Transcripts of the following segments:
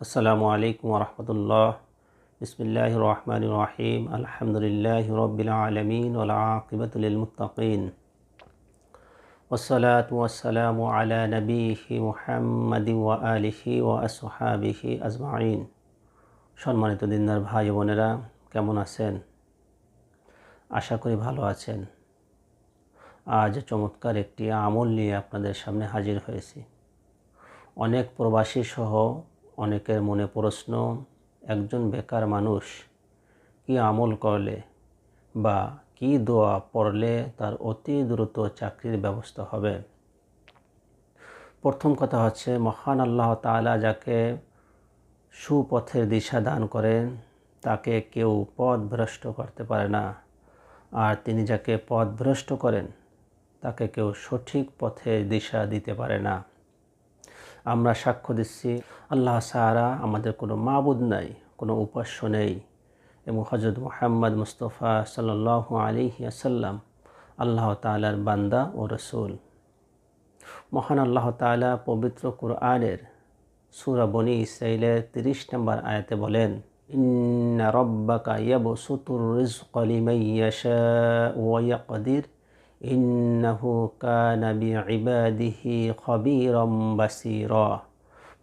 আসসালামু আলাইকুম রহমতুল্লাহ বিসমিল্লাহ রহমান রাহিম। আলহামদুলিল্লাহ রবিল আলমিন ওলাকিবতুল মুতাকিন ওসলাত ওয়াসালামু আলা নবীহি মুহাম্মদ ওয়া আলিহি ওয়া আসহাবিহি আজমাইন। সম্মানিত দিনদার ভাই বোনেরা, কেমন আছেন? আশা করি ভালো আছেন। আজ চমৎকার একটি আমল নিয়ে আপনাদের সামনে হাজির হয়েছি। অনেক প্রবাসী সহ অনেকের মনে প্রশ্ন, একজন বেকার মানুষ কি আমল করলে বা কি দোয়া পড়লে তার অতি দ্রুত চাকরির ব্যবস্থা হবে? প্রথম কথা হচ্ছে, মহান আল্লাহ তাআলা যাকে সুপথের দিশা দান করেন, তাকে কেউ পথ ভ্রষ্ট করতে পারে না। আর তিনি যাকে পথ ভ্রষ্ট করেন, তাকে কেউ সঠিক পথে দিশা দিতে পারে না। আমরা সাক্ষ্য দিচ্ছি, আল্লাহ সাহারা আমাদের কোনো মাবুদ নাই, কোনো উপাস্য নেই। এবং হজরত মোহাম্মদ মুস্তফা সাল্লাহ আলী আসাল্লাম আল্লাহ তালার বান্দা ও রসুল। মহান আল্লাহ তালা পবিত্র কুরআনের সুরা বনি ইসরাইলের তিরিশ নম্বর আয়াতে বলেন, ইন্না রব্বাকা ইয়াবসুতুর রিজqa লিমান ইয়াশাউ ওয়া ইয়াকদির ইন্নাহু কানা বিইবাদিহি খবীরাম বাসীরা।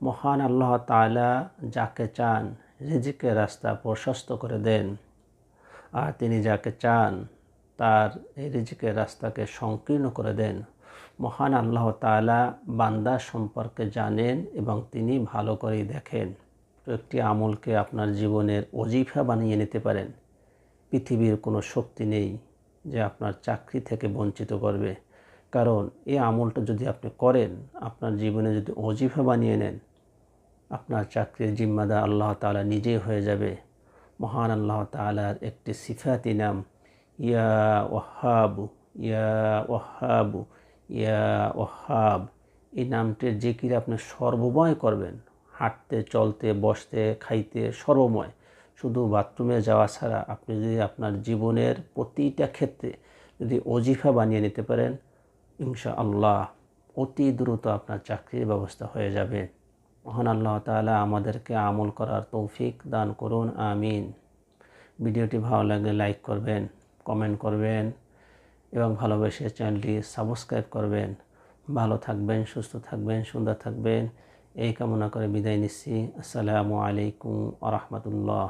মহান আল্লাহ তাআলা যাকে চান, রিজিকের রাস্তা প্রশস্ত করে দেন। আর তিনি যাকে চান, তার এই রিজিকের রাস্তাকে সংকীর্ণ করে দেন। মহান আল্লাহ তালা বান্দা সম্পর্কে জানেন এবং তিনি ভালো করেই দেখেন। একটি আমলকে আপনার জীবনের অজিফা বানিয়ে নিতে পারেন। পৃথিবীর কোনো শক্তি নেই। যে আপনার চাকরি থেকে বঞ্চিত করবে। কারণ এই আমলটা যদি আপনি করেন, আপনার জীবনে যদি অজিফা বানিয়ে নেন, আপনার চাকরির জিম্মাদার আল্লাহ তালা নিজেই হয়ে যাবে। মহান আল্লাহ তালার একটি সিফাতি নাম, ইয়া ওহাবু ইয়া ওহাবু ইয়া ওহাব এই নামটির জিকির আপনি সর্বময় করবেন। হাঁটতে, চলতে, বসতে, খাইতে সর্বময়। শুধু বাথরুমে যাওয়া ছাড়া আপনি যদি আপনার জীবনের প্রতিটা ক্ষেত্রে যদি অজিফা বানিয়ে নিতে পারেন ইনশা আল্লাহ অতি দ্রুত আপনার চাকরির ব্যবস্থা হয়ে যাবে। মহান আল্লাহ তালা আমাদেরকে আমল করার তৌফিক দান করুন, আমিন। ভিডিওটি ভালো লাগলে লাইক করবেন, কমেন্ট করবেন এবং ভালোবেসে চ্যানেলটি সাবস্ক্রাইব করবেন। ভালো থাকবেন, সুস্থ থাকবেন, সুন্দর থাকবেন। এই কামনা করে বিদায় নিচ্ছি। আসসালামু আলাইকুম আ রহমতুল্লাহ।